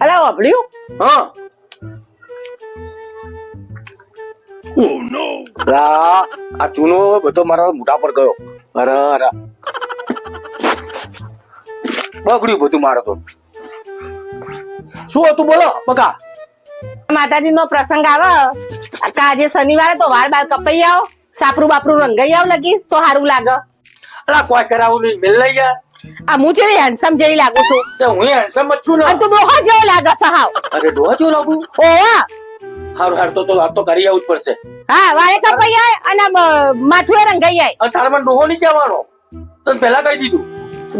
અરે વાપર્યું હા લા, આ ચૂનો બધો મારા મોઢા પર ગયો અરે અરે બગડ્યું બધું મારો તો શું હતું બોલો બગા માતાજી નો પ્રસંગ આવે આજે શનિવારે તો વાર બાર કપાઈ આવો સાપરું બાપરું રંગાઈ આવ લગી તો સારું લાગે અલા કોઈ કરાવું નહીં મિલ લઈ યાર આ હું જેવી હેન્ડસમ જેવી લાગુ છું. તે હું હેન્ડસમ જ છું ને. અને તું ડોહા જેવો લાગે સહાવ અરે ડોહા જેવો લાગુ? ઓવા હારું હાર તો તો આ તો કરી આવું જ પડશે. હા વારે કપાઈ આય અને મ- માથું રંગાઈ આય. અને તારે મને ડોહો નહીં કહેવાનો. તો પેલા કહી દીધું.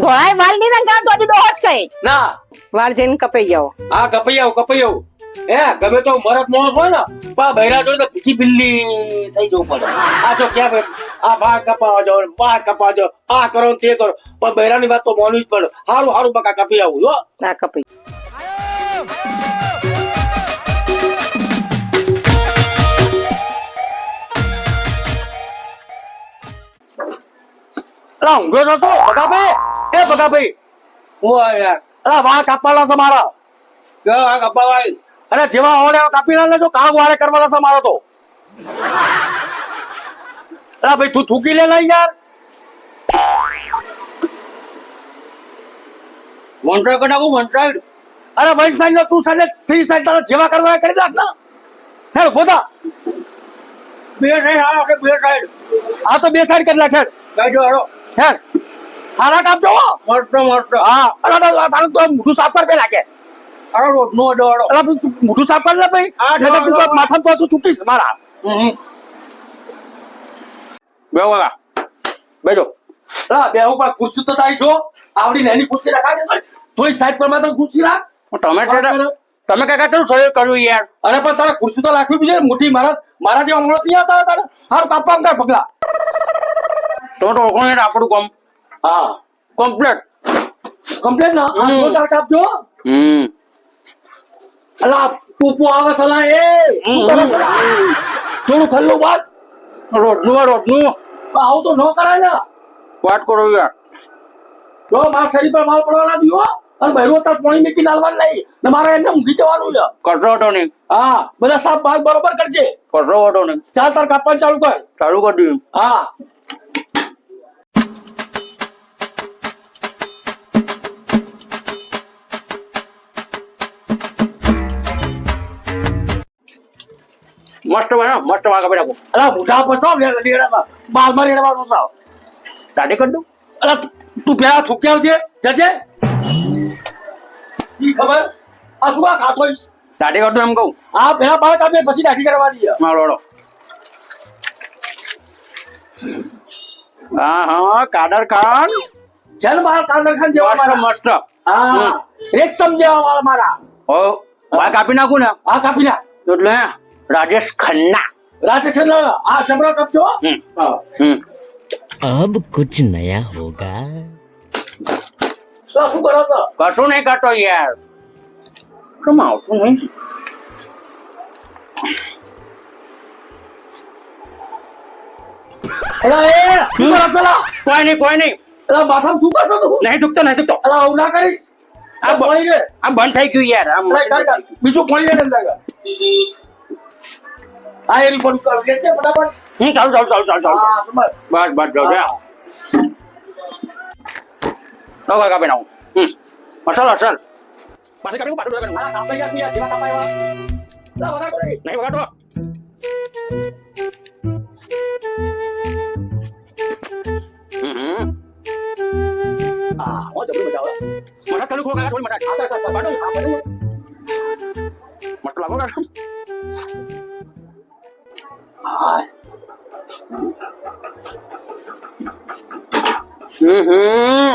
ધોળાય વાળ નહીં રંગાવ તો ડોહો જ કહે ના. વાળ જઈને કપાઈ જાઓ. હા કપાઈ આવું કપાઈ આવું. હે ગમે તો મરત માણસ હોય ને પા બૈરા જોઈ તો ભીખી બિલ્લી થઈ જવું પડે. આ જો ક્યાં ભાઈ આ ભાગ કપાવા જાવ ભાગ કપાવા જાવ આ કરો તે કરો. પણ બૈરાની વાત તો માનવી જ પડે. હારું હારું બકા કપી આવું હો. ના કપાઈ અલા ઊંઘો છો શું બગાભાઈ એ બગાભાઈ હું યાર અલા વાળ કાપવાના છે મારા? કેવા વાળ કાપવા અરે જેવા આવડે કાપી ના લેજો કામ વારે કરવાના છે મારો તો. અરે ભાઈ તું થૂકી લે લઈ યાર. ટ્રાય કટાકું વન ટ્રાય અરે વન સાઈડ નો ટુ સાઈડ થ્રી સાઈડ તારા જેવા કરવા કરી નાખ ના. હેડ બોધા બે સાઈડ આ બે સાઈડ. આ તો બે સાઈડ કરી નાખ હેડ. કાજો હેડો હેડ. હારા કાપજો હો. મસ્ત મસ્ત હા. અરે તારું તો મોઢું સાફ કર નાખે. કે અરે અડો મોઢું સાફ કર લે ભાઈ. હા, તું જો, તો જો. માથામાં પાછું ચૂકીશ મારા બે વાળા બેજો. અલા બે ઉપર ખુરશી તો તારી જો. આવડી નાની ખુરશી રખાડે છે. તોય સાઈડ પરમાં તો ખુરશી રાખ. તમે. તમે કાકા કેવું સહયોગ કર્યું યાર. અરે પણ તારે ખુરશી તો રાખવી જોઈએ. મોટી મારા મારા જેવા માણસ નહીં આવતા તારે. હાર કાપવા કર પગલા. તો તો ઓગણ આપણું કોમ હા. કમ્પ્લેટ. કમ્પ્લેટ ના? તાર કાપજો. હમ. અલા ટૂપુ આવે સલા એ? થોડું ખલ્લું બાદ રોજનું આ રોજનું આવું તો ન કરાય ને. વાત કરો યાર જો મારા શરીર પર માલ પડવાના દીવો અને બહેરો તાર પાણી મેકી નાલવાનું નહીં. ને મારે એમને ઊંઘી જવાનું છે. હતો નહીં. હા બધા સાફ બાદ બરોબર કરજે. કચરો હતો નહીં. ચાલ તાર કાપવાનું ચાલુ કર. ચાલુ કરી હા. મસ્ત બને મસ્ત વાગા બેઠા અલા બુઢા પછો રેડા બાલમાં રેડવાનું સાવ દાડે કરી દઉં અલા તું પેલા થૂક્યા આવજે જજે. ઈ ખબર? આ શું આ ખાતો ઈસ દાડે કરી દઉં એમ કહું. આ પેલા બાળ કાપે પછી દાઢી કરવાની છે. હા લોડો હા હા કાદર ખાન. ચલ બાળ કાદર ખાન જેવા મારા. મસ્ત. હા રેશમ જેવા વાળ મારા. ઓ વાળ કાપી નાખું ને? હા કાપી નાખ. એટલે રાજેશ ખન્ના રાજચંદ્ર આ જબરા કાપજો હમ. હા. હમ अब कुछ नया होगा શું શું કરો છો કશું નહીં કરતો યાર કેમ આવતું નહીં અલા એ શું કરો છો લા? કોઈ નહીં કોઈ નહીં અલા માથામાં શું કરશો તું નહીં દુખતો નહીં દુખતો અલા આવું ના કરીશ આ આ પાણી રે આ બંધ થઈ ગયું યાર આ અલા કર કર બીજું પાણી રે અંદર કર આ એની પર કર લે છે ફટાફટ હમ ચાલુ ચાલુ ચાલુ ચાલુ ચાલુ હા બસ બસ બસ જો જા તો કાકા કાપી નાખું હમ અસલ અસલ પાછું કાપી પાછું કાપી આ કાપાઈ ગયા તું યાર, જેવા કાપાઈ એવા. અલા વધારે કરી. નહીં વગાડો હમ હમ હા હો જબરું મજા આવે મસાજ ચાલુ કરો કાકા થોડી મસાજ હા હમ હમ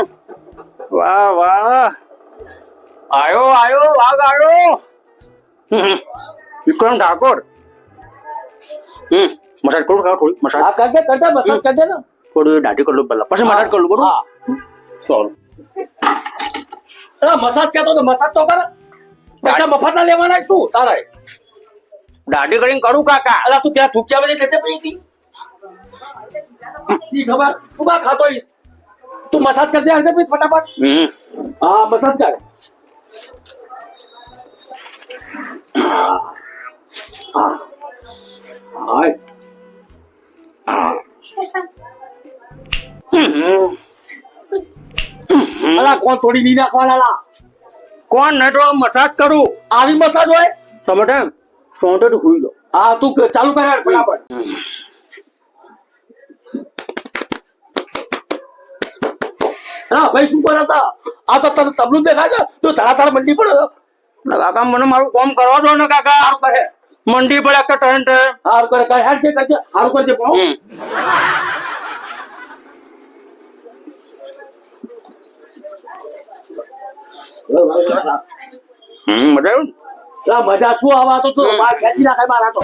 વાહ વાહ આયો આયો વાઘ આયો. વિક્રમ ઠાકોર હમ મસાજ કરું કાકા થોડી મસાજ હા કરજે કરજે મસાજ કરજે ને. થોડું દાઢી કરું પહેલા પછી મસાજ કરું બરું હા. સોલ મસાજ કહેતો તો મસાજ તો કર. પૈસા મફત ના લેવાના શું? તારે. દાઢી કરીને કરું કાકા. અલા તું ત્યાં થૂક્યા વજે જજે પછી થી શી ખબર? તું કા ખાતો તું મસાજ કરજે આજે પછી ફટાફટ. હા મસાજ કર. અલા કોણ થોડી નહીં નાખવાના કોણ? નટો મસાજ કરું. આવી મસાજ હોય? ટાઈમ સોંટે તો હુઈ લો હા તું ચાલુ કર ફટાફટ હા ભાઈ શું કરે છે આ તો તને તબલું દેખાય છે તું તારા તારા મંડી પડે કાકા મને મારું કામ કરવા દો ને કાકા હારું કરે મંડી પડે કે ટન ટન હારું કરે કઈ હેડ છે કઈ હારું કરજે પાઉં હમ. હમ મજા આવ્યું ને? લા મજા શું આવા તો તું? માર ખેંચી નાખાય મારા તો.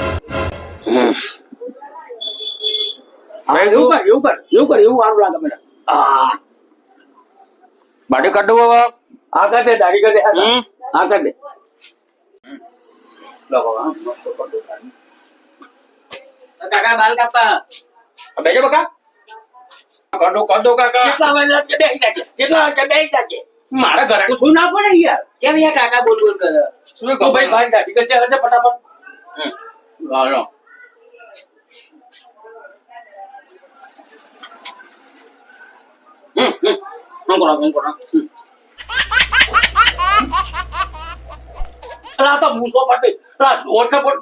એવું કર એવું કર એવું કર એવું સારું લાગે મને. હા બાટી કાઢ આ કર દે દાઢી કર દે. આ કર દે. કાકા બાલ કાપા આ બકા. કાઢો કાઢો કાકા. કેટલા વાગે કે બેહી કેટલા વાગે બેહી જાજે. મારા ઘરે તો શું ના પડે યાર? કેમ યાર કાકા બોલ બોલ કરે? શું તું ભાઈ ભાઈ દાઢી કચ્ચે હશે ફટાફટ. હાલો. હમ હમ. હમ. કરો તો મૂસો ફટે પર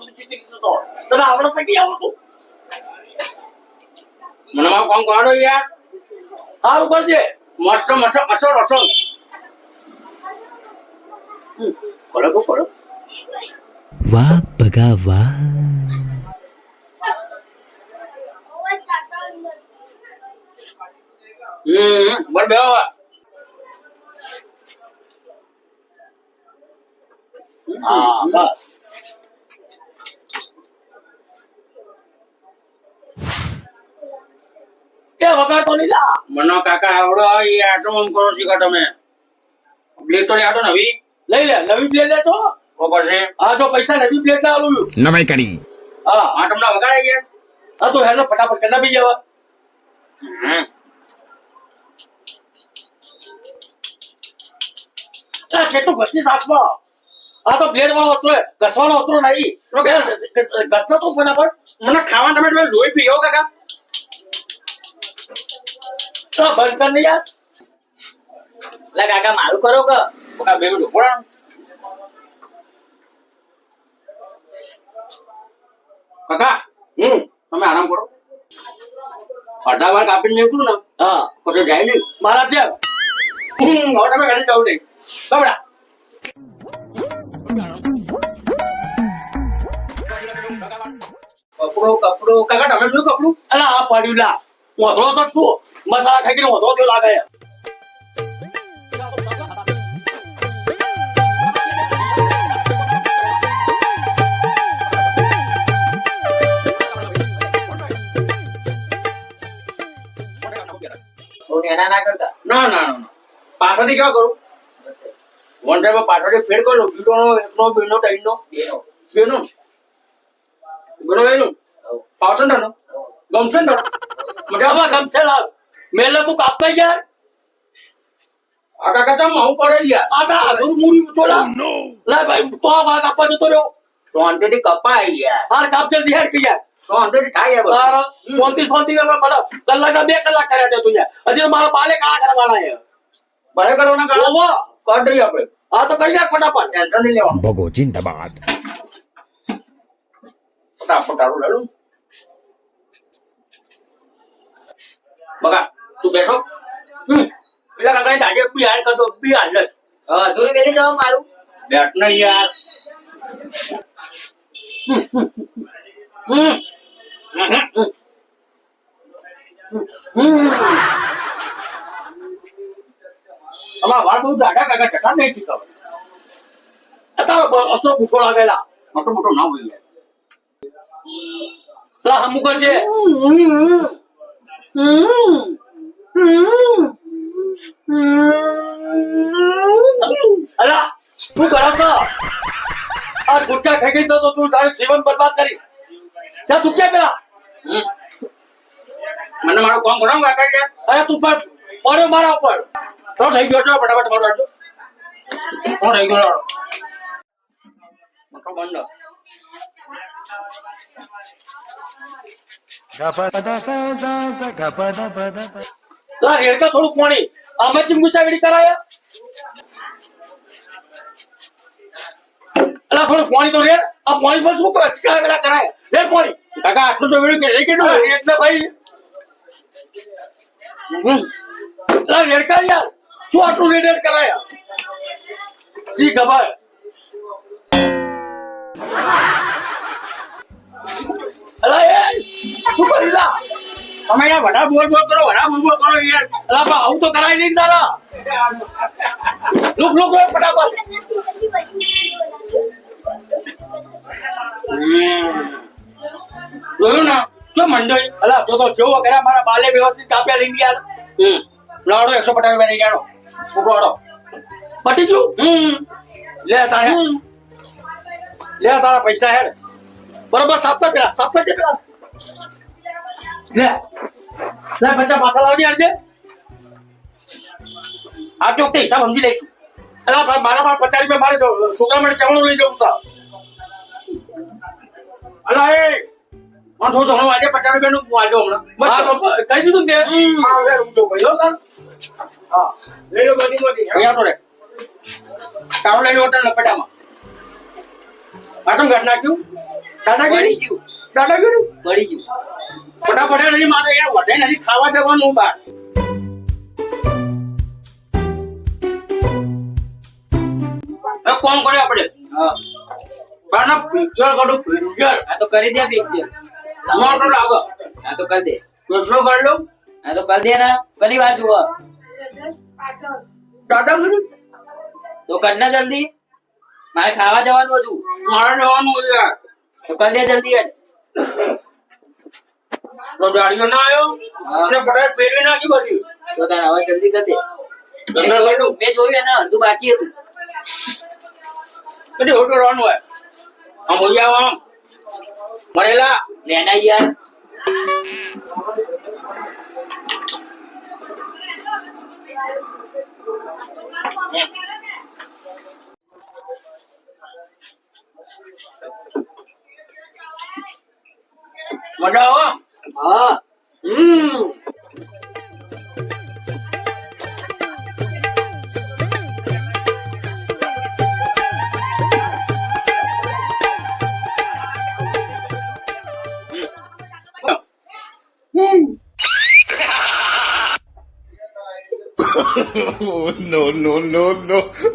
તો. તને આવડે છે કે આવડતું મને મારું કામ કરાડો યાર. સારું કરજે. મસ્ત મસ્ત અસર અસર હમ. કરો તો કરો वाह भगवान હમ બસ બે હવે. હા બસ એ વગાડતો નહીં લા મને કાકા આવડો યાર તો આમ કરો શીખો તમે બ્લેક તો લેતો નવી લઈ લે નવી પ્લેટ લેતો પડશે હા જો પૈસા નવી પ્લેટ ના આલું નવાઈ કરી. હા. આ તમને વગાડે ગયા? હા તો હેલો ફટાફટ કરના પી જવા. કેટલું ઘસી સાચમાં આ તો બ્લેડ વાળો અસ્ત્રો ઘસવાનો અસ્ત્રો નહીં. ઘસનો તો ફટાફટ મને ખાવા તમે લોહી પી ગયો કાકા બંધ કર ને યાર. લા કાકા મારું કરો કે? મિનિટ કાકા હમ. તમે આરામ કરો. અડધા વાર કાપીને નીકળું ને હા. પછી જાય નહીં. મારા છે. હવે તમે ઘરે જવું નહીં. બબડા. કપડો કપડો. કાકા તમે શું કપડું? અલા આ પડ્યું લા. મોધરો શોખ શું? મસાલા ખાઈ મોધરો થયો લાગે? પાછળથી ક્યાં કરું વન ટાઈમ પાછળથી ફેર કરો બીટોનો એકનો બેનો ત્રણનો બેનો બેનો બેનું પાવશે ને ગમશે ને મજા હવે ગમશે લાલ મેલે તું કાપ નહીં યાર આ કાકા ચમ હું પડે યાર આ તા આગળ મૂરી ચોલા લે ભાઈ તો આ ભાગ આપવા જતો રહ્યો તો અંતેથી કપાય યાર હાર કાપ જલ્દી હેડ કે યાર શાંતિ શાંતિ ને બે કલાક કર્યા છે તું હજી મારા બાલે કાળા કરવાના ભાડે કરવાના તો કરી નાખ ફટાફટ. ટેન્શન નહીં લેવાનું. ભગો જિંદાબાદ. ફટાફટ તારું તું બેસો. પેલા કરતો બી હાલ મારું. બેટ નહીં યાર. અમારા વાળ બહુ દાડા કાકા જતા નહીં શીખવ. આ અસરો પૂછો લાગેલા મોટો મોટો ના હોય લા. હમું કરજે અલા તું કરે છે આ ગુટકા ખાઈ ગઈ તો તું તારું જીવન બરબાદ કરી. જા તું ક્યાં પેલા. હમ. મને મારો કોણ કરાવ કાકા અરે તું પર પડ્યો મારા ઉપર. તો થઈ ગયો છો ફટાફટ મારો આટલું. તો થઈ ગયો મોટો બંધ. રેડકા થોડું પાણી. આમાં ચીમ ગુસાવીડી કરાયા? અલા થોડું પાણી તો રેડ. આ પાણી પર શું કચકા કરાય? રેડ પાણી. કાકા આટલું તો વેળું કે કેટલું? એટલે ભાઈ. અલા રેડકા યાર. શું આટલું રેડ કરાય? ખબર? શું લા? તમે યાર વડા બોલ બોલ કરો વડા બોલ બોલ કરો યાર. અલા બા આવું તો કરાય નહીં તારા લુક લુક લુક ફટાફટ. જોયું ને? શું મંડળ અલા તો તો જોવો કર્યા મારા બાલે વ્યવસ્થિત કાપ્યા લઈ ગયા હમ. લાડો એકસો પટાવી રૂપિયા ગયા ઉપરો હાડો પટી ગયું? હમ. લે તારે. લે તારા પૈસા હેડ બરોબર કર પેલા સાફ કરજે પેલા. લે. લે પચાસ પાછા લાવજે અરજે આ ચોક હિસાબ સમજી લઈશું. અલા ભાઈ મારા મારા પચાસ રૂપિયા મારે તો છોકરા માટે ચવણું લઈ જવું સા અલા એ. મને થોડું હમણાં આજે પચાસ રૂપિયાનું વાંચો હમણાં. કઈ તો દીધું ને તે? હા ઊંચો ભાઈ સર હા લઈ લો બધી બધી અહીંયા તો રે. તારો લઈ હોટલ નપટામાં પાછું ઘર નાખ્યું. મળી ગયું દાદાગીરી મળી ગયું. ફટાફટ નથી મારે યાર વધે નથી ખાવા જવાનું બહાર એક કરે આપણે? હા. બારના પિક્ચર કાઢો. પિક્ચર આ તો કરી દે ફિક્સ તમારો તો લાગે આ તો કરી દે. કરી લો. આ તો કરી દે ને. ફરી વાર જુઓ. દાદાગીરી તો કર ને જલ્દી. મારે ખાવા જવાનું હજુ. મારે જવાનું હતું યાર. તો કર દે જલ્દી હેડ. તો ગાડીઓ ના આવ્યો. અને બધા પેરી નાખી બધી. તો તારે હવે જલ્દી કર દે. મેં જોયું- એને અડધું બાકી હતું. પછી હોટલ રહેવાનું હોય. આમ આવો આમ મળેલા? લેના યાર. મજા આવો હા હમ Oh,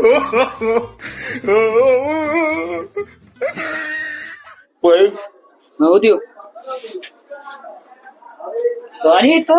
no. કોઈ હું થયું કરી તો